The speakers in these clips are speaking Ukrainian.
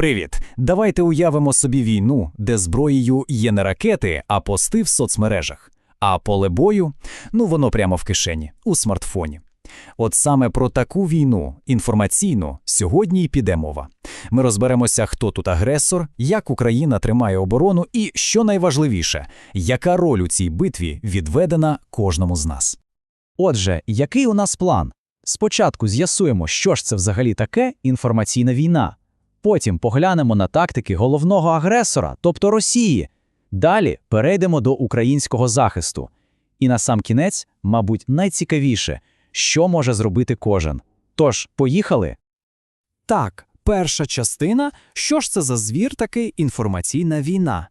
Привіт! Давайте уявимо собі війну, де зброєю є не ракети, а пости в соцмережах. А поле бою ну воно прямо в кишені, у смартфоні. От саме про таку війну, інформаційну, сьогодні й піде мова. Ми розберемося, хто тут агресор, як Україна тримає оборону, і що найважливіше, яка роль у цій битві відведена кожному з нас. Отже, який у нас план? Спочатку з'ясуємо, що ж це взагалі таке інформаційна війна. Потім поглянемо на тактики головного агресора, тобто Росії. Далі перейдемо до українського захисту. І на сам кінець, мабуть, найцікавіше, що може зробити кожен. Тож, поїхали? Так, перша частина що ж це за звір такий інформаційна війна?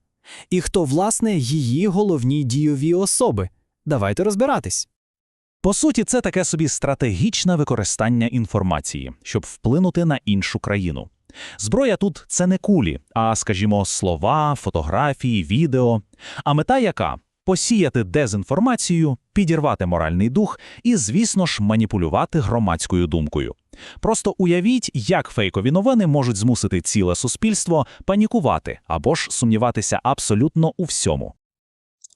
І хто, власне, її головні дійові особи? Давайте розбиратись. По суті, це таке собі стратегічне використання інформації, щоб вплинути на іншу країну. Зброя тут це не кулі, а, скажімо, слова, фотографії, відео. А мета яка? Посіяти дезінформацію, підірвати моральний дух і, звісно ж, маніпулювати громадською думкою. Просто уявіть, як фейкові новини можуть змусити ціле суспільство панікувати або ж сумніватися абсолютно у всьому.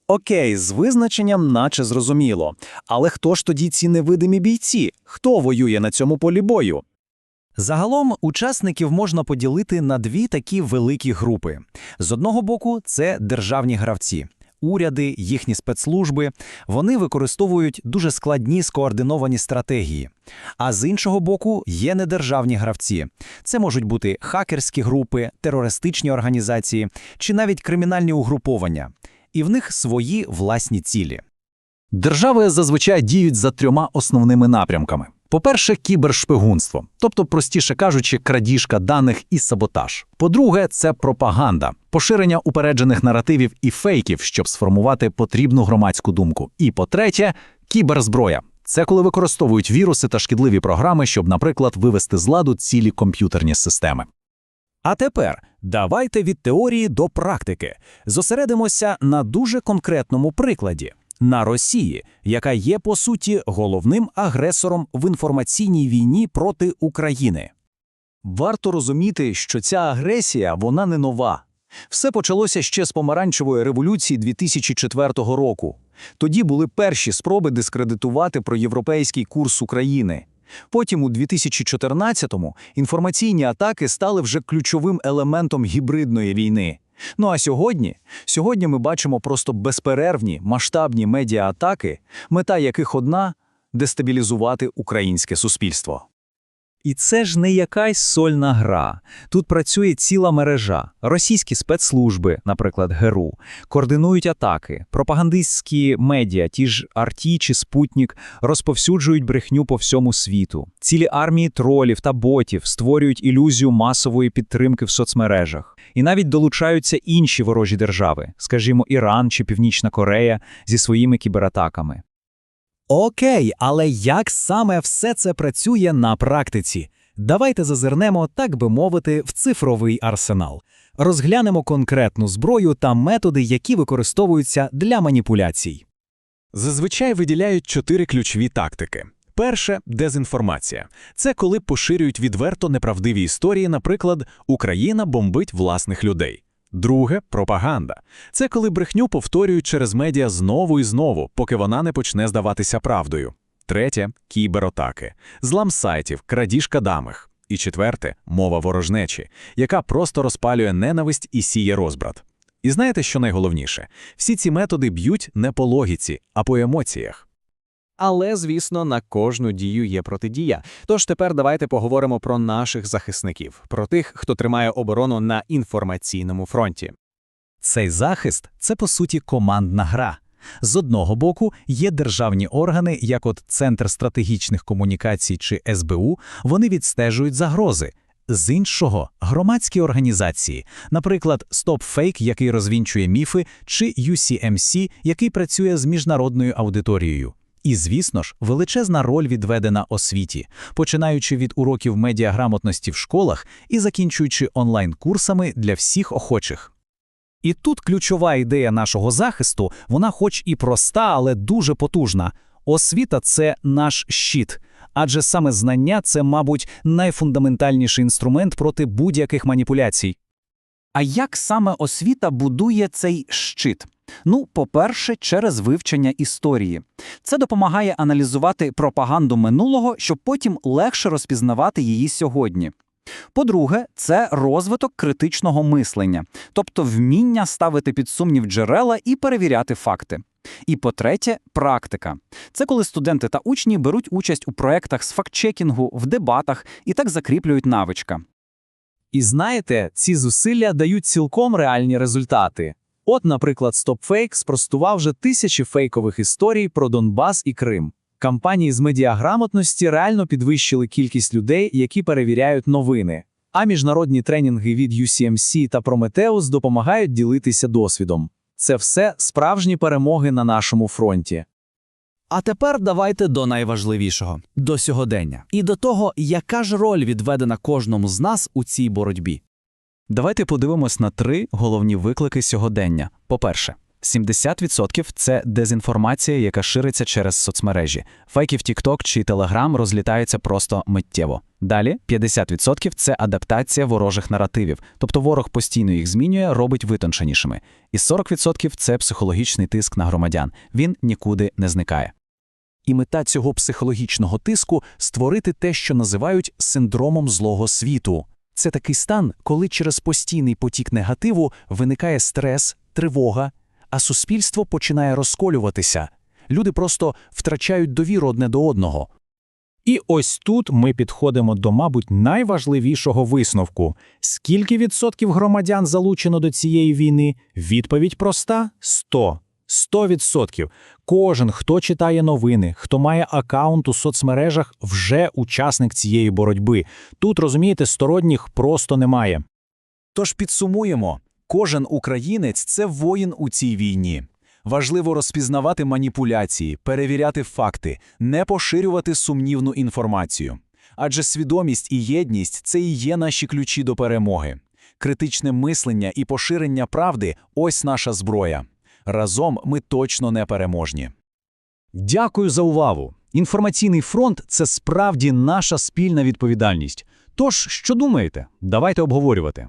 Окей, з визначенням наче зрозуміло. Але хто ж тоді ці невидимі бійці? Хто воює на цьому полі бою? Загалом учасників можна поділити на дві такі великі групи. З одного боку, це державні гравці. Уряди, їхні спецслужби, вони використовують дуже складні скоординовані стратегії. А з іншого боку, є недержавні гравці. Це можуть бути хакерські групи, терористичні організації чи навіть кримінальні угруповання. І в них свої власні цілі. Держави зазвичай діють за трьома основними напрямками. По-перше, кібершпигунство, тобто, простіше кажучи, крадіжка даних і саботаж. По-друге, це пропаганда, поширення упереджених наративів і фейків, щоб сформувати потрібну громадську думку. І по-третє, кіберзброя. Це коли використовують віруси та шкідливі програми, щоб, наприклад, вивести з ладу цілі комп'ютерні системи. А тепер давайте від теорії до практики. Зосередимося на дуже конкретному прикладі на Росії, яка є по суті головним агресором в інформаційній війні проти України. Варто розуміти, що ця агресія вона не нова. Все почалося ще з помаранчевої революції 2004 року. Тоді були перші спроби дискредитувати проєвропейський курс України. Потім, у 2014-му, інформаційні атаки стали вже ключовим елементом гібридної війни. Ну а сьогодні, сьогодні ми бачимо просто безперервні масштабні медіаатаки, мета яких одна дестабілізувати українське суспільство. І це ж не якась сольна гра. Тут працює ціла мережа. Російські спецслужби, наприклад, ГРУ, координують атаки, пропагандистські медіа, ті ж Арті чи Спутнік, розповсюджують брехню по всьому світу. Цілі армії тролів та ботів створюють ілюзію масової підтримки в соцмережах. І навіть долучаються інші ворожі держави, скажімо, Іран чи Північна Корея зі своїми кібератаками. Окей, але як саме все це працює на практиці? Давайте зазирнемо, так би мовити, в цифровий арсенал. Розглянемо конкретну зброю та методи, які використовуються для маніпуляцій. Зазвичай виділяють чотири ключові тактики. Перше дезінформація. Це коли поширюють відверто неправдиві історії, наприклад, Україна бомбить власних людей. Друге пропаганда. Це коли брехню повторюють через медіа знову і знову, поки вона не почне здаватися правдою. Третє кібератаки, злам сайтів, крадіжка дамих. І четверте мова ворожнечі, яка просто розпалює ненависть і сіє розбрат. І знаєте, що найголовніше? Всі ці методи б'ють не по логіці, а по емоціях. Але, звісно, на кожну дію є протидія. Тож тепер давайте поговоримо про наших захисників, про тих, хто тримає оборону на інформаційному фронті. Цей захист це по суті командна гра. З одного боку, є державні органи, як от Центр стратегічних комунікацій чи СБУ, вони відстежують загрози. З іншого громадські організації, наприклад, StopFake, який розвінчує міфи, чи UCMC, який працює з міжнародною аудиторією. І, звісно ж, величезна роль відведена освіті, починаючи від уроків медіаграмотності в школах і закінчуючи онлайн-курсами для всіх охочих. І тут ключова ідея нашого захисту, вона хоч і проста, але дуже потужна. Освіта це наш щит, Адже саме знання це, мабуть, найфундаментальніший інструмент проти будь-яких маніпуляцій. А як саме освіта будує цей щит? Ну, по-перше, через вивчення історії. Це допомагає аналізувати пропаганду минулого, щоб потім легше розпізнавати її сьогодні. По-друге, це розвиток критичного мислення, тобто вміння ставити під сумнів джерела і перевіряти факти. І по-третє, практика. Це коли студенти та учні беруть участь у проєктах з фактчекінгу, в дебатах і так закріплюють навичка. І знаєте, ці зусилля дають цілком реальні результати. От, наприклад, StopFake спростував вже тисячі фейкових історій про Донбас і Крим. Кампанії з медіаграмотності реально підвищили кількість людей, які перевіряють новини. А міжнародні тренінги від UCMC та Prometheus допомагають ділитися досвідом. Це все справжні перемоги на нашому фронті. А тепер давайте до найважливішого до сьогодення і до того, яка ж роль відведена кожному з нас у цій боротьбі. Давайте подивимось на три головні виклики сьогодення. По-перше, 70% – це дезінформація, яка шириться через соцмережі. Фейки в TikTok чи Telegram розлітаються просто миттєво. Далі 50% – це адаптація ворожих наративів, тобто ворог постійно їх змінює, робить витонченішими. І 40% – це психологічний тиск на громадян. Він нікуди не зникає. І мета цього психологічного тиску – створити те, що називають синдромом злого світу. Це такий стан, коли через постійний потік негативу виникає стрес, тривога, а суспільство починає розколюватися. Люди просто втрачають довіру одне до одного. І ось тут ми підходимо до, мабуть, найважливішого висновку. Скільки відсотків громадян залучено до цієї війни? Відповідь проста – 100. 100%. Кожен, хто читає новини, хто має акаунт у соцмережах, вже учасник цієї боротьби. Тут, розумієте, сторонніх просто немає. Тож підсумуємо, кожен українець – це воїн у цій війні. Важливо розпізнавати маніпуляції, перевіряти факти, не поширювати сумнівну інформацію. Адже свідомість і єдність – це і є наші ключі до перемоги. Критичне мислення і поширення правди – ось наша зброя. Разом ми точно не переможні. Дякую за увагу. Інформаційний фронт – це справді наша спільна відповідальність. Тож, що думаєте? Давайте обговорювати.